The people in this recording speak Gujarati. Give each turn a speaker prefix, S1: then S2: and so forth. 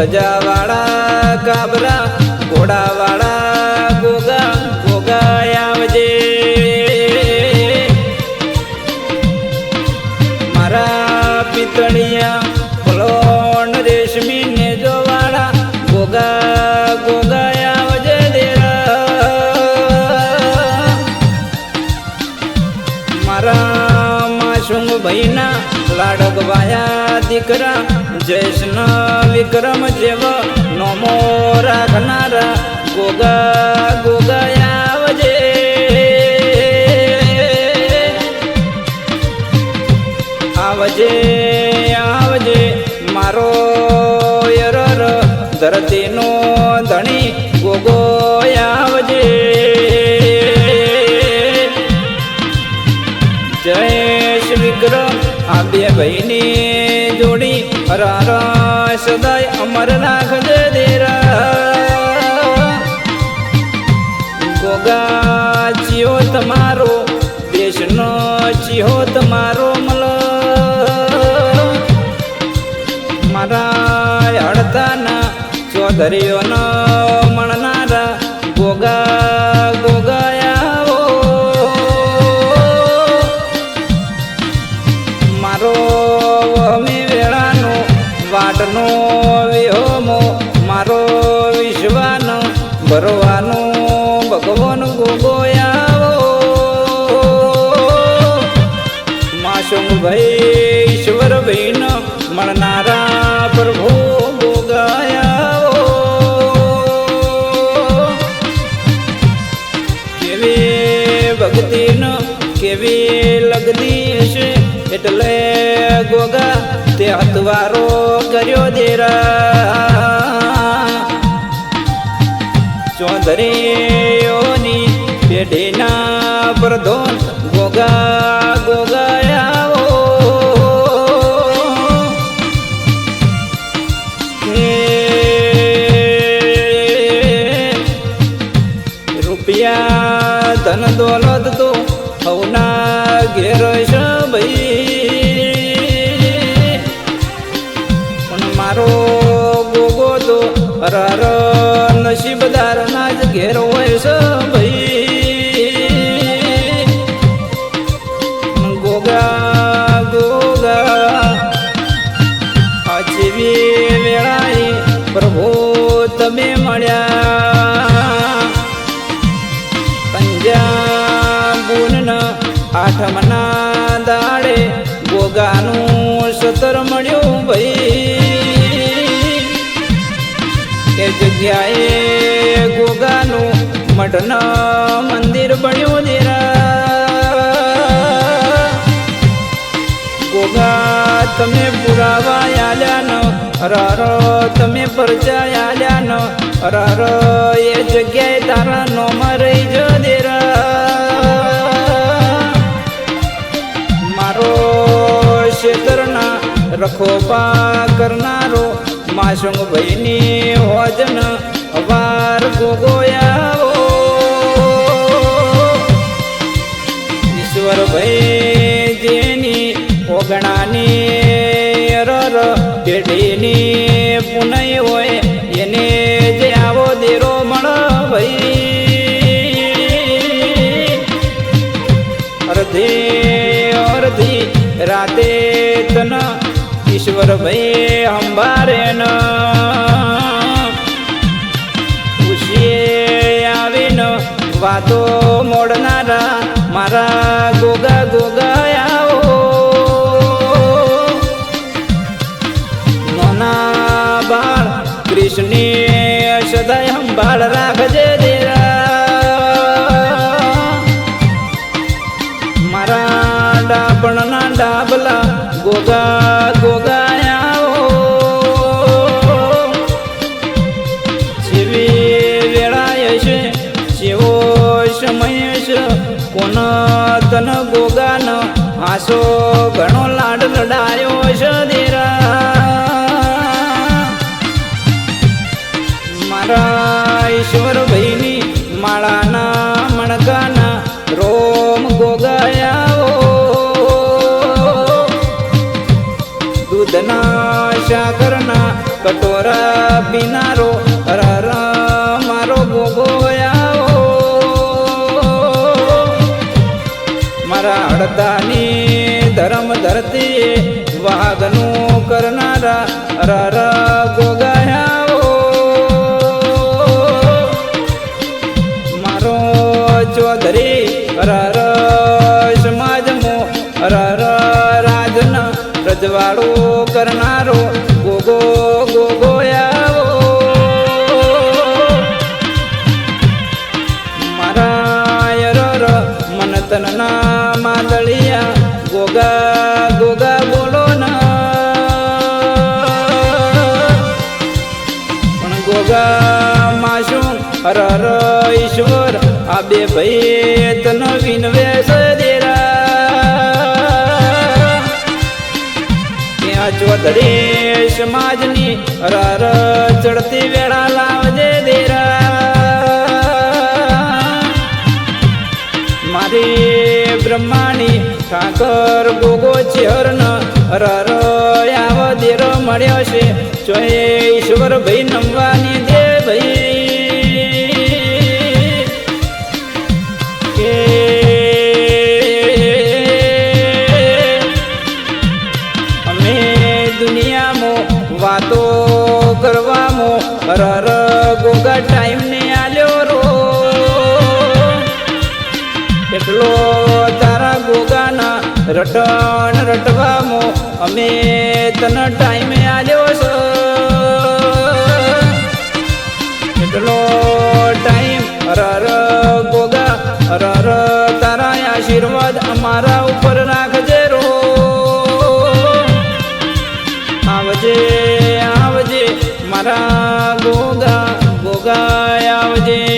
S1: ધજાવાળા કાબરા ઘોડાવાળા ગોગા ગોગા આવજે. મારા પિતળિયા ફલોણ રેશમી જોવાળા ગોગા ગોગા મારા માસુંગ ભૈના લાડક વાયા દીકરા જૈષ્ણ વિક્રમ જેવ નમો રાખનારા ગોગા ગોગાયાવજે આવજે. આવજે આવજે, મારો યરર ધરતીનો ધણી ગોગો આવજે. જય શ્રી વિક્રમ આ બે ભાઈની જોડી. હરાર સદાય અમર નાખ ગોગા ચિયો તમારો, દેશનો ચિહો તમારો મલ. મારા હડતાના ચૌધરીઓનો ભક્તિનો કેવી લગની છે એટલે ગોગા તે હતવારો કર્યો દેરા. ચૌધરીઓની પેઢીના પ્રધોન ગોગા ધન દોલત તો હવના ઘેર પંજાબુનના આઠમના દાડે ગોગાનું સતર મળ્યું ભાઈ. એ જગ્યાએ ગોગાનું મઠના મંદિર બન્યું દેરા ગોગા તમે પુરાવા આલ્યા ન, રર તમે પરચા આલ્યા ન, રર એ જગ્યાએ તારા નોમાં રખોપા કરનારો માસુંગ ભાઈની હોજન વાર ગોગોયાવો ઈશ્વર ભાઈ અંબારે ન વાતો મોડનારા મારા ગોગા ગોગાયાઓ નાના બાળ કૃષ્ણી સદાય અંબાળ રાખજે મારા ડાબણના ડાબલા ગોગા છે કોન તન ગોગાન આસો ઘણો લાડ લડાયો છે દેરા મારા ઈશ્વર ભાઈની માળાના મણકાના રોમ ગોગાયાઓ. દૂધના સાગરના કટોરા પીનારો મારા હડતાની ધર્મ ધરતી વાઘનું કરનારા રર ગોગાયાઓ. મારો ચૌધરી રર સમાજમો, રર રાજના રજવાડો કરનારો પણ શું? હર ઈશ્વર, આ બે ભાઈ તનો વિનવે દેરા ચોધરી સમાજની હરર ચડતી વેળા લાવજે દેરા. મારી બ્રહ્માણી ઠાકર ગોગો ચેહરન રર આવ દેરો મળ્યો છે. ચોય ઈશ્વર ભાઈ નમવાની દે ભાઈ. અમે દુનિયામાં વાતો કરવામાં રર ગોગા ટાઈમ ને આલ્યો રો. એટલો તારા ગોગાના રટણ રટવામો અમે તને ટાઈમે આલ્યો આવજે આવજે મારા ગોગા ગોગા આવજે.